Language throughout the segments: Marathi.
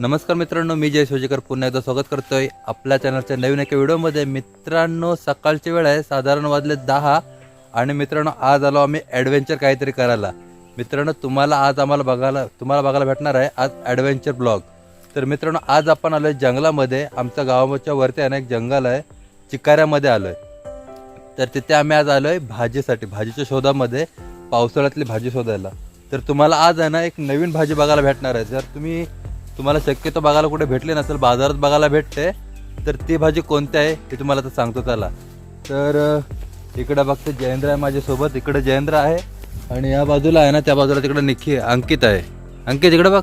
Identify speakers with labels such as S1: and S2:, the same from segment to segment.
S1: नमस्कार मित्रांनो मी जय सोजेकर पुन्हा एकदा स्वागत करतोय आपल्या चॅनलच्या नवीन एका व्हिडिओमध्ये. मित्रांनो सकाळची वेळ आहे साधारण वाजले दहा. आणि मित्रांनो आज आलो आम्ही ॲडव्हेंचर काहीतरी करायला. मित्रांनो तुम्हाला आज आम्हाला बघायला तुम्हाला बघायला भेटणार आहे आज ॲडव्हेंचर ब्लॉग तर मित्रांनो आज आपण आलो आहे जंगलामध्ये. आमच्या गावाच्या वरती आहे ना एक जंगल आहे चिकाऱ्यामध्ये आलो आहे तर तिथे आम्ही आज आलो आहे भाजीसाठी भाजीच्या शोधामध्ये पावसाळ्यातली भाजी शोधायला. तर तुम्हाला आज आहे ना एक नवीन भाजी बघायला भेटणार आहे. जर तुम्ही तुम्हाला शक्यतो बघायला कुठे भेटले नसेल बाजारात बघायला भेटते तर ती भाजी कोणती आहे ते तुम्हाला तर सांगतो त्याला. तर इकडं बघते जयेंद्र आहे माझ्यासोबत इकडं जयेंद्र आहे आणि या बाजूला आहे ना त्या बाजूला तिकडे निखी अंकित आहे. अंकित इकडे बघ.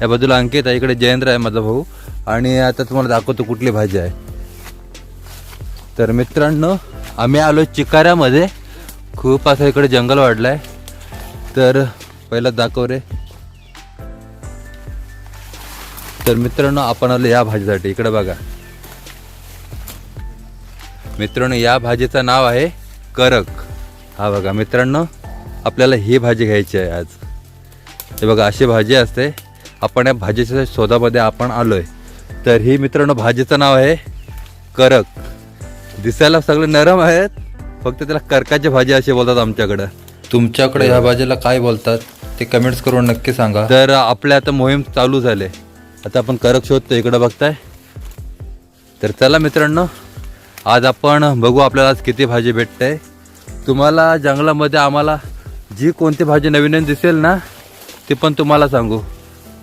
S1: या बाजूला अंकित आहे इकडे जयेंद्र आहे माझा भाऊ आणि आता तुम्हाला दाखवतो कुठली भाजी आहे. तर मित्रांनो आम्ही आलो चिकाऱ्यामध्ये. खूप असं इकडे जंगल वाढलं आहे तर पहिला दाखव रे. तर मित्रांनो आपण आलो या भाजीसाठी. इकडे बघा. मित्रांनो या भाजीचं नाव आहे करक. हा बघा मित्रांनो आपल्याला ही भाजी घ्यायची आहे आज. हे बघा अशी भाजी असते. आपण या भाजीच्या शोधामध्ये आपण आलोय. तर ही मित्रांनो भाजीचं नाव आहे करक. दिसायला सगळे नरम आहेत फक्त त्याला करकाची भाजी अशी बोलतात आमच्याकडं. तुमच्याकडे ह्या भाजीला काय बोलतात ते कमेंट्स करून नक्की सांगा. तर आपल्या आता मोहीम चालू झाले. आता आपण करक शोधतो इकडं बघताय. तर चला मित्रांनो आज आपण बघू आपल्याला आज किती भाजी भेटते. तुम्हाला जंगलामध्ये आम्हाला जी कोणती भाजी नवीन नवीन दिसेल ना ती पण तुम्हाला सांगू.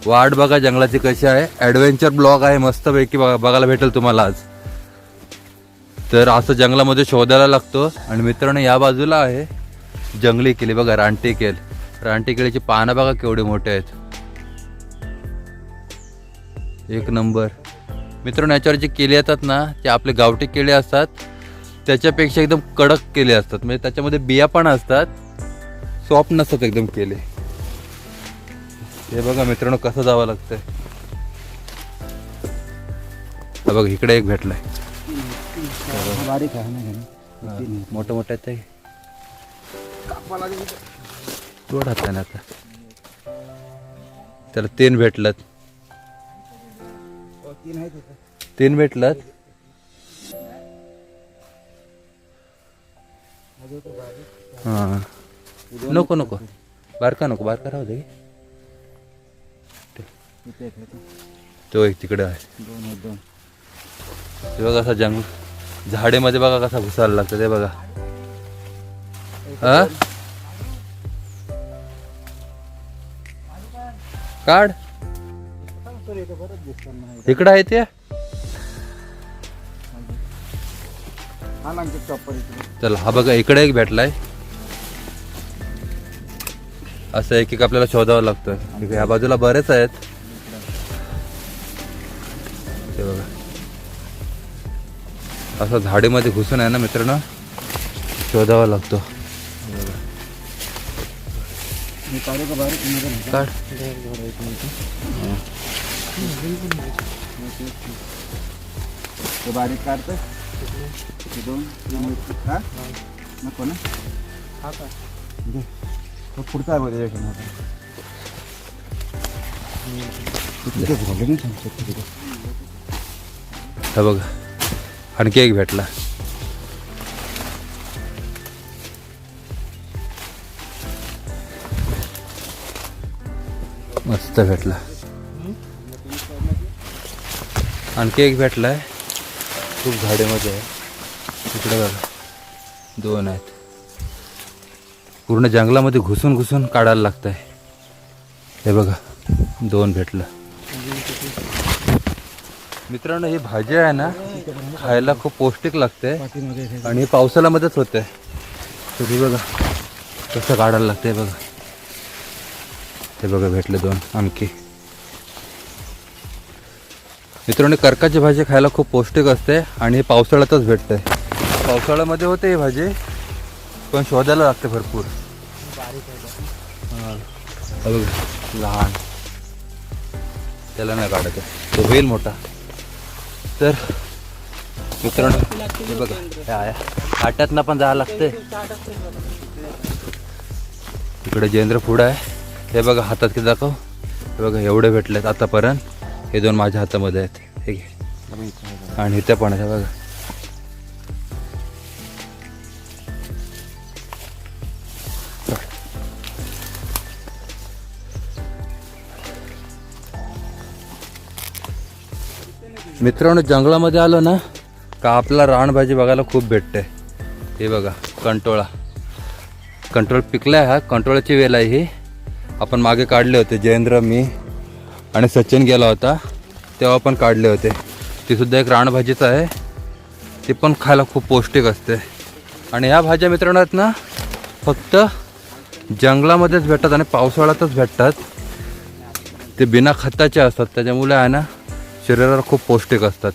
S1: वाट बघा जंगलाची कशी आहे. ॲडव्हेंचर ब्लॉग आहे मस्तपैकी बघा बघायला भेटेल तुम्हाला आज. तर असं जंगलामध्ये शोधायला लागतो. आणि मित्रांनो या बाजूला आहे जंगली केली. बघा रानटी केल. रानटी केळीची पानं बघा केवढे मोठे आहेत. एक नंबर. मित्रांनो याच्यावर जे केले येतात ना ते आपले गावठी केळे असतात. त्याच्यापेक्षा एकदम कडक केले असतात. म्हणजे त्याच्यामध्ये बिया पण असतात. सॉफ्ट नसतात एकदम केले. हे बघा मित्रांनो कसं जावं लागतंय. हा बघा इकडे एक भेटलाय.
S2: बारीक आहे
S1: मोठं मोठं ते. तोड हात ना आता. त्याला तीन भेटलात
S2: तीन
S1: भेटलं हां. नको नको. बारका नको बारका राहू दे. तो एक तिकडे आहे. ते बघा असा जंग झाडेमध्ये बघा कसा घुसायला लागतं ते बघा. हा? काढ. इकडं आहे ते?
S2: हा
S1: चला हा बघा इकडे एक भेटलाय. असं एक एक आपल्याला शोधावं लागतं. या बाजूला बरेच आहेत. ते बघा. असं झाडीमध्ये घुसून आहे ना मित्रांनो? शोधावा लागतो.
S2: काढू. ते बारीक काढतं. ते दोन हा? नको ना? हा का दे. पुढचा आहे बघ त्याच्याकडनं
S1: हा बघा. आणखी एक भेटला. मस्त भेटला. आणखी एक भेटला आहे खूप झाडेमध्ये आहे. तिकडे बघा. दोन आहेत. पूर्ण जंगलामध्ये घुसून घुसून काढायला लागत आहे हे बघा. दोन भेटलं. मित्रांनो ही भाजी आहे ना खायला खूप पौष्टिक लागते.
S2: हे
S1: आणि हे पावसाळ्यामध्येच होते. तरी बघा. कसं काढायला लागतंय बघा. ते बघा भेटले दोन. आणखी. मित्रांनो कर्काची भाजी खायला खूप पौष्टिक असते आणि हे पावसाळ्यातच भेटते. पावसाळ्यामध्ये होते ही भाजी पण शोधायला लागते भरपूर. लहान. त्याला नाही काढत तो होईल मोठा. तर मित्रांनो हे बघा हे आट्यातनं पण जायला लागते. इकडे जयेंद्र फूड आहे. हे बघा हातात किती दाखव. हे बघा एवढे भेटलेत आतापर्यंत. हे दोन माझ्या हातामध्ये आहेत. हे घे.
S2: इथं आहे
S1: आणि इथे पण आहे बघा. मित्रांनो जंगलामध्ये आलो ना का आपला रानभाजी बघायला खूप भेटते. हे बघा कंटोळा. कंट्रोल पिकलाय हा कंट्रोलाची वेल आहे ही. आपण मागे काढले होते जयेंद्र मी. आणि सचिन गेला होता तेव्हा पण काढले होते. ती सुद्धा एक रानभाजीच आहे. ती पण खायला खूप पौष्टिक असते. आणि ह्या भाज्या मित्रांनो आहेत ना फक्त जंगलामध्येच भेटतात आणि पावसाळ्यातच भेटतात. ते बिना खताचे असतात त्याच्यामुळे आहे ना शरीराला खूप पौष्टिक असतात.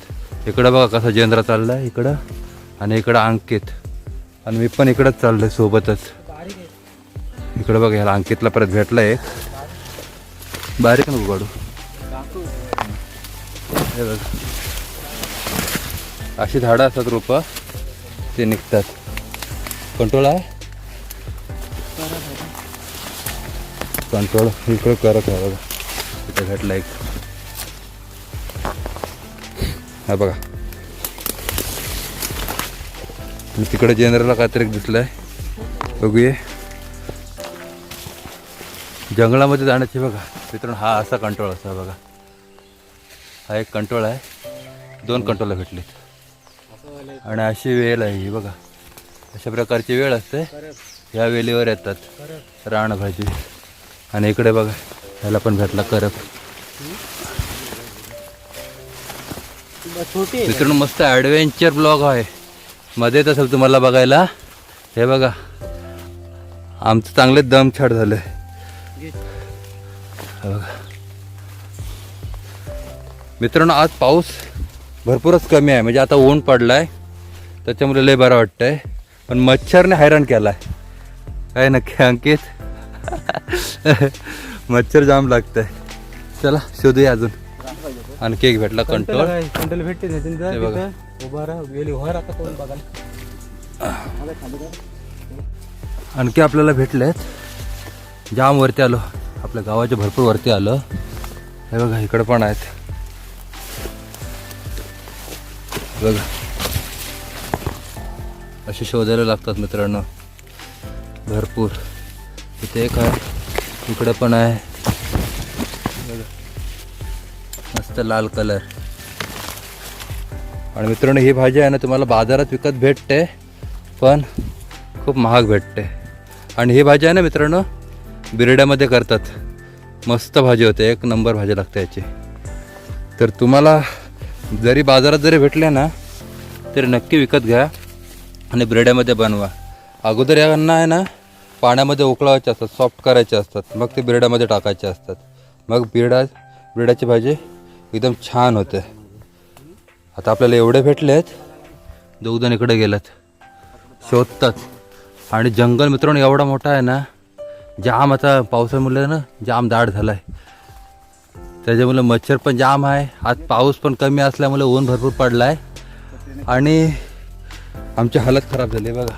S1: इकडं बघा कसा जेंद्रा चालला आहे इकडं आणि इकडं अंकित. आणि मी पण इकडंच चाललो आहे सोबतच. इकडं बघा ह्याला अंकितला परत भेटला एक. बारीक नको काढू. हे बघा. अशी झाडं असतात रोपं. ते निघतात. कंट्रोल आहे? कंट्रोल इकडे करत आहे बघा. इथे भेटला एक हा बघा. तिकडे जनरलला काहीतरी एक दिसलंय. बघूया. जंगलामध्ये जाण्याची बघा. मित्रांनो हा असा कंट्रोल असा बघा. हा एक कंट्रोल आहे. दोन कंट्रोल भेटलेत. आणि अशी वेळ आहे ही बघा. अशा प्रकारची वेळ असते. ह्या वेलीवर येतात रानभाजी. आणि इकडे बघा ह्याला पण भेटला करप.
S3: इकडून
S1: मित्रांनो मस्त ॲडव्हेंचर ब्लॉग आहे. मध्ये येत असेल तुम्हाला बघायला. हे बघा. आमचं चांगले दमछाड झालं बघा. मित्रांनो आज पाऊस भरपूरच कमी आहे. म्हणजे आता ऊन पडलाय. त्याच्यामुळे लय बरं वाटतंय. पण मच्छरने हैराण केलाय. काय नक्की अंकित? मच्छर जाम लागतंय. चला शोधूया अजून. आणखी एक भेटला कंट्रोल.
S3: कंटल भेटते
S1: आणखी आपल्याला भेटलेत. जाम वरती आलो. आपल्या गावाच्या भरपूर वरती आलो. हे बघा इकडे पण आहेत. बघा. असे शोधायला लागतात मित्रांनो. भरपूर. इथे एक आहे. इकडे पण आहे. बघा. मस्त लाल कलर. आणि मित्रांनो ही भाजी आहे ना तुम्हाला बाजारात विकत भेटते पण खूप महाग भेटते. आणि ही भाजी आहे ना मित्रांनो बिरड्यामध्ये करतात. मस्त भाजी होते. एक नंबर भाजी लागते याची. तर तुम्हाला जरी बाजारात जरी भेटल्या ना तरी नक्की विकत घ्या आणि बिरड्यामध्ये बनवा. अगोदर यांना आहे ना पाण्यामध्ये उकळवायचे असतात सॉफ्ट करायचे असतात मग ते ब्रेडामध्ये टाकायचे असतात. मग बिरडा ब्रेडाची भाजी एकदम छान होते. आता आपल्याला एवढे भेटले आहेत दोघजण इकडे गेलात. शोधतात. आणि जंगल मित्रांनो एवढा मोठा आहे ना जाम आता पावसामुळे ना जाम दाट झाला आहे त्याच्यामुळे मच्छर पण जाम आहे. आज पाऊस पण कमी असल्यामुळे ऊन भरपूर पडला आहे आणि आमची हालत खराब झाली बघा.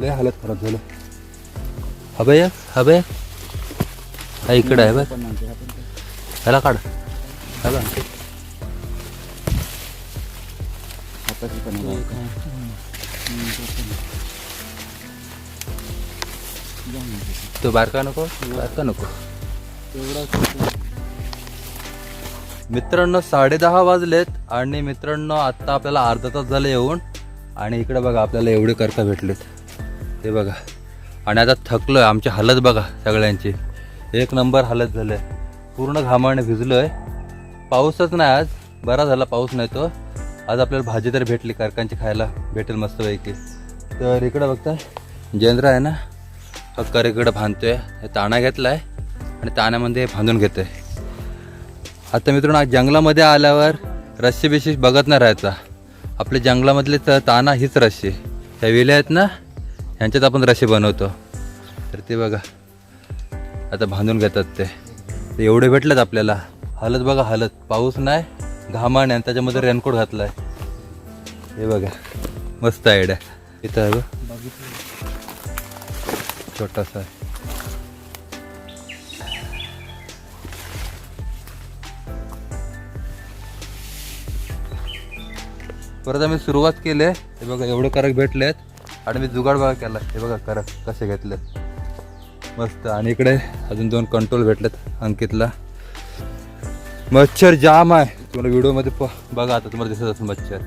S1: लय हालत खराब झालं. हबे हबे हा इकडं आहे बघ. ह्याला काढ.
S2: हॅला
S1: तो बारका नको बारका नको. मित्रांनो साडेदहा वाजलेत आणि मित्रांनो आत्ता आपल्याला अर्धा तास झाले येऊन आणि इकडे बघा आपल्याला एवढे करता भेटलेत. ते बघा. आणि आता थकलो आहे आमची हालत बघा सगळ्यांची. एक नंबर हालत झालं आहे पूर्ण घामाने भिजलो आहे पाऊसच नाही आज. बरा झाला पाऊस नाही तो. आज आपल्याला भाजी तर भेटली कारकांची खायला भेटेल मस्तपैकी. तर इकडं बघता जयंद्र आहे ना हक्कर इकडं बांधतोय हे ताणा घेतला आहे आणि ताण्यामध्ये बांधून घेतोय. आता मित्रांनो आज जंगलामध्ये आल्यावर रस्सी बिशी बघत नाही राहायचा. आपल्या जंगलामधले तर ताना हीच रस्सी. ह्या विल्या आहेत ना ह्यांच्यात आपण रस्से बनवतो. तर ते बघा. आता बांधून घेतात ते. ते एवढे भेटलेत आपल्याला. हालत बघा हालत. पाऊस नाही घामाने आणि त्याच्यामध्ये रेनकोट घातला आहे हे बघा. मस्त आयडिया इथं आहे बघ. छोटासा आहे. परत आम्ही सुरुवात केली आहे. हे बघा एवढे करक भेटलेत आणि मी जुगाड बघा केला. हे बघा करक कसे घेतलेत मस्त. आणि इकडे अजून दोन कंट्रोल भेटलेत अंकितला. मच्छर जाम आहे. तुम्हाला व्हिडिओमध्ये प बघा आता तुम्हाला दिसत असेल मच्छर.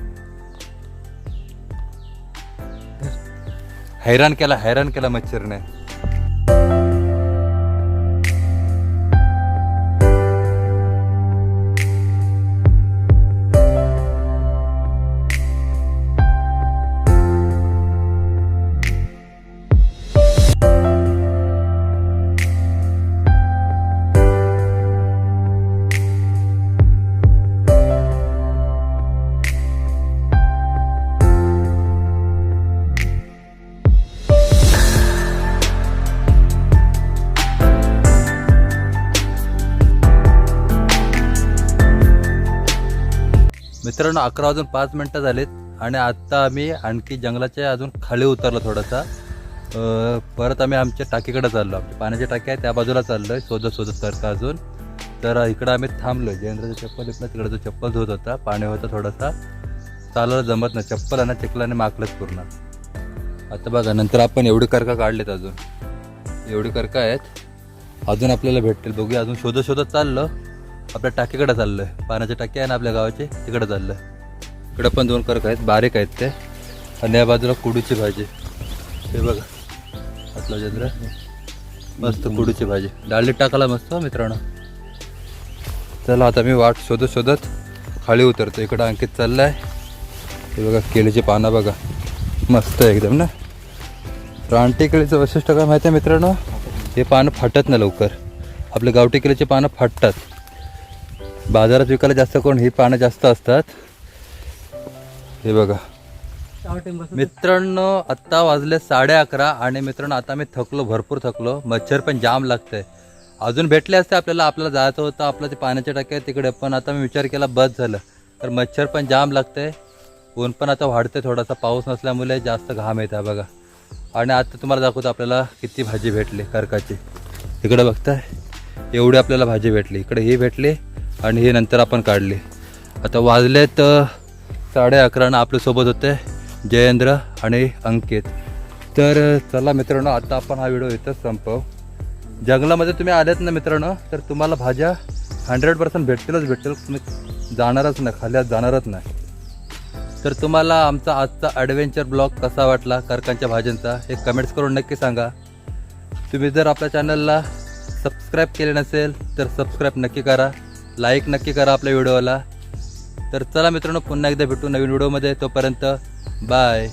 S1: हैराण केला हैराण केला मच्छरने. मित्रांनो अकरा वाजून पाच मिनटं झालीत आणि आत्ता आम्ही आणखी जंगलाच्या अजून खाली उतरलो थोडासा. परत आम्ही आमच्या टाकीकडे चाललो. आमच्या पाण्याची टाकी आहे त्या बाजूला चाललो आहे शोधत शोधत करता अजून. तर इकडं आम्ही थांबलो जयेंद्रचं चप्पल इकडं तिकडं जो चप्पल धुत होता. पाणी होतं थोडासा. चालायला जमत नाही. चप्पल आणि चिखलाने माकलंच पूर्ण. आता बघा नंतर आपण एवढी करका काढलेत अजून. एवढी करका आहेत. अजून आपल्याला भेटतील. बघूया अजून शोधत शोधत चाललं. आपल्या टाकीकडे आहे पाण्याची टाकी आहे ना आपल्या गावाची तिकडे चाललोय. इकडं पण दोन करक आहेत बारीक आहेत ते. आणि या बाजूला कुडूची भाजी. हे बघा. असलं चंद्र मस्त कुडूची भाजी. डाळी टाकायला मस्त मित्रांनो. चला आता मी वाट शोधत शोधत खाली उतरतो इकडं अंकित चाललाय. हे बघा केळीची पानं बघा. मस्त आहे एकदम ना? रानटी केळीचं वैशिष्ट्य काय माहिती आहे मित्रांनो? हे पानं फाटत नाही लवकर. आपले गावठी केळीची पानं फाटतात. बाजारात विकायला जास्त कोण ही पानं जास्त असतात. हे बघा. मित्रांनो आत्ता वाजले साडे अकरा आणि मित्रांनो आता मी थकलो भरपूर थकलो. मच्छर पण जाम लागतंय. अजून भेटले असते आपल्याला आपल्याला जायचं होतं आपलं ते पाण्याच्या टाक्या आहे तिकडे पण आता मी विचार केला बस झालं. तर मच्छर पण जाम लागतंय. ऊन पण आता वाढते थोडासा पाऊस नसल्यामुळे जास्त घाम येत आहे बघा. आणि आता तुम्हाला दाखवतो आपल्याला किती भाजी भेटली करकाची. इकडे बघताय एवढी आपल्याला भाजी भेटली इकडे ही भेटली. आणि हे नंतर आपण काढली. आता वाजलेत साडे अकरानं आपल्यासोबत होते जयेंद्र आणि अंकित. तर चला मित्रांनो आता आपण हा व्हिडिओ इथंच संपव. जंगलामध्ये तुम्ही आलेत ना मित्रांनो तर तुम्हाला भाज्या हंड्रेड पर्सेंट भेटतीलच भेटतील. तुम्ही जाणारच नाही खाल्यात जाणारच नाही. तर तुम्हाला आमचा आजचा ॲडव्हेंचर ब्लॉग कसा वाटला कारकांच्या भाज्यांचा हे कमेंट्स करून नक्की सांगा. तुम्ही जर आपल्या चॅनलला सबस्क्राईब केले नसेल तर सबस्क्राईब नक्की करा. लाईक नक्की करा आपल्या व्हिडिओला तर चला मित्रांनो पुन्हा एकदा भेटू नवीन व्हिडिओमध्ये तोपर्यंत बाय